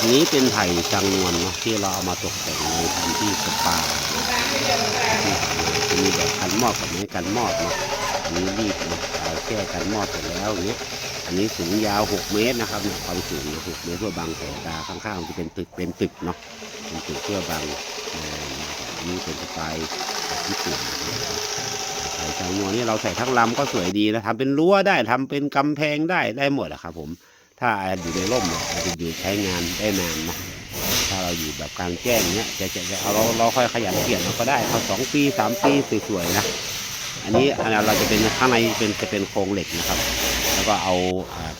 อันนี้เป็นไผ่จังนวลเนาะที่เราเอามาตกแต่งในทำที่สปาที่จะมีแบบกันมอดกับไม้กันมอดเนาะอันนี้รีดเนาะเอาแค่กันมอดเสร็จแล้วอย่างเงี้ยอันนี้สูงยาว6เมตรนะครับเนี่ยความสูง6เมตรเพื่อบังสายตาข้างๆมันจะเป็นตึกเป็นตึกเนาะเป็นตึกเพื่อบังอันนี้เป็นสไตล์ญี่ปุ่นไผ่จังนวลนี่เราใส่ทั้งลำก็สวยดีนะทำเป็นรั้วได้ทำเป็นกำแพงได้ได้หมดอะครับผม ถ้าอยู่ในร่มเนี่ยอาจจะอยู่ใช้งานได้นานนะถ้าเราอยู่แบบกลางแจ้งเนี้ยจะจะจะเอาเราเราค่อยขยันเปลี่ยนเราก็ได้เอาสองปีสามปีสวยๆนะอันนี้อันเราจะเป็นข้างในเป็นจะเป็นโครงเหล็กนะครับ แล้วก็เอา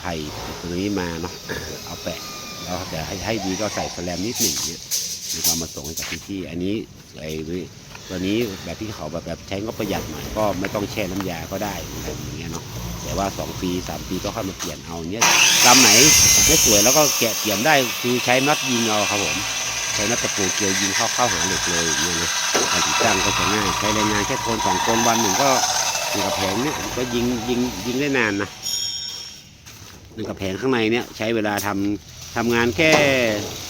ไผ่ตัวนี้มาเนาะเอาแปะแล้วแต่ให้ให้ดีก็ใส่แสแลมนิดหนึ่งเนี่ยแล้วก็เอามาส่งให้กับพี่ๆอันนี้ไอ้ตัวนี้แบบที่เขาแบบแบบใช้งบประหยัดหน่อยก็ไม่ต้องแช่น้ำยาก็ได้อะไรอย่างเงี้ยเนาะ แต่ว่า2ปี3ปีก็ค่อยมาเปลี่ยนเอาเนี้ยลำไหนไม่สวยแล้วก็แกะเปลี่ยนได้คือใช้น็อตยิงเอาครับผมใช้น็อตตะปูเกลียวยิงเข้าเข้าหาเหล็กเลยอย่างเงี้ยนะการติดตั้งก็จะง่ายใช้แรงงานแค่คนสองคนวันหนึ่งก็หนึ่งกระแพงเนี่ยก็ยิงยิงยิงได้นานนะหนึ่งกระแพงข้างในเนี่ยใช้เวลาทำทำงานแค่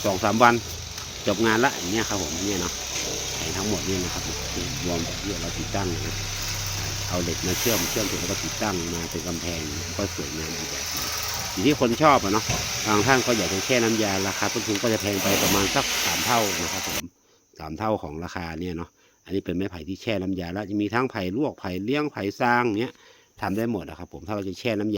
สองสามวันจบงานละอย่างเงี้ยครับผมเนี่ยเนาะแผงทั้งหมดเนี่ยนะครับรวมที่เราติดตั้งนะ เอาเหล็กมาเชื่อมเชื่อมเสร็จแล้วก็ติดตั้งมาเป็นกำแพงก็สวยงามอีกแบบนึงอยู่ที่คนชอบอะเนาะบางท่านก็อยากจะแช่น้ำยาราคาต้นทุนก็จะแพงไปประมาณสักสามเท่านะครับผมสามเท่าของราคาเนี่ยเนาะอันนี้เป็นไม้ไผ่ที่แช่น้ำยาแล้วจะมีทั้งไผ่ลวกไผ่เลี้ยงไผ่สร้างเนี้ยทำได้หมดนะครับผมถ้าเราจะแช่น้ำยา